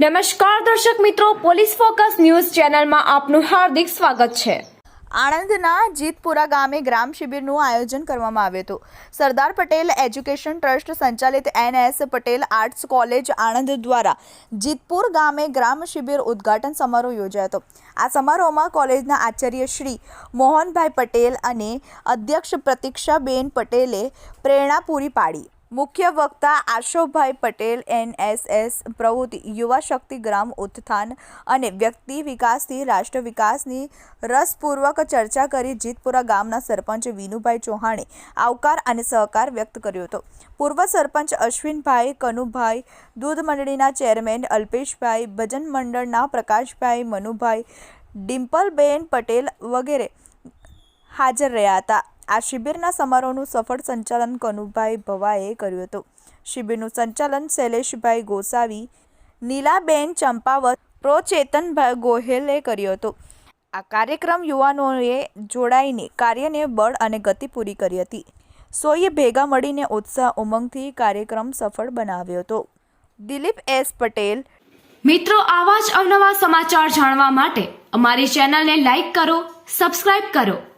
નમસ્કાર દર્શક મિત્રો, પોલીસ ફોકસ ન્યૂઝ ચેનલમાં આપનું હાર્દિક સ્વાગત છે. આણંદના જીતપુરા ગામે ગ્રામ શિબિરનું આયોજન કરવામાં આવ્યું હતું. સરદાર પટેલ એજ્યુકેશન ટ્રસ્ટ સંચાલિત NS Patel arts college Anand દ્વારા જીતપુર ગામે ગ્રામ શિબિર ઉદ્ઘાટન સમારોહ યોજાયો હતો. આ સમારોહમાં કોલેજના આચાર્ય શ્રી મોહનભાઈ પટેલ અને અધ્યક્ષ પ્રતિક્ષાબેન પટેલે પ્રેરણા પૂરી પાડી. મુખ્ય વક્તા આશોભાઈ પટેલ, એનએસએસ પ્રવૃત્તિ યુવા શક્તિ ગ્રામ ઉત્થાન અને વ્યક્તિ વિકાસથી રાષ્ટ્ર વિકાસની રસપૂર્વક ચર્ચા કરી જીતપુરા ગામના સરપંચ વિનુભાઈ ચૌહાણે આવકાર અને સહકાર વ્યક્ત કર્યો હતો. પૂર્વ સરપંચ અશ્વિનભાઈ કનુભાઈ, દૂધ મંડળીના ચેરમેન અલ્પેશભાઈ, ભજન મંડળના પ્રકાશભાઈ મનુભાઈ, ડિમ્પલબેન પટેલ વગેરે હાજર રહ્યા હતા. આ શિબિરના સમારોહનું સફળ સંચાલન કનુભાઈ ભવાએ કર્યું હતું. શિબિરનું સંચાલન શૈલેષભાઈ ગોસાવી, નીલાબેન ચંપાવત પ્રોચેતનભાઈ ગોહેલે કર્યું હતું. આ કાર્યક્રમ યુવાનોએ જોડાઈને કાર્યને બળ અને ગતિ પૂરી કરી હતી. સોએ ભેગા મળીને ઉત્સાહ ઉમંગથી કાર્યક્રમ સફળ બનાવ્યો હતો. દિલીપ એસ પટેલ. મિત્રો, આવા જ અવનવા સમાચાર જાણવા માટે અમારી ચેનલને લાઈક કરો, સબસ્ક્રાઇબ કરો.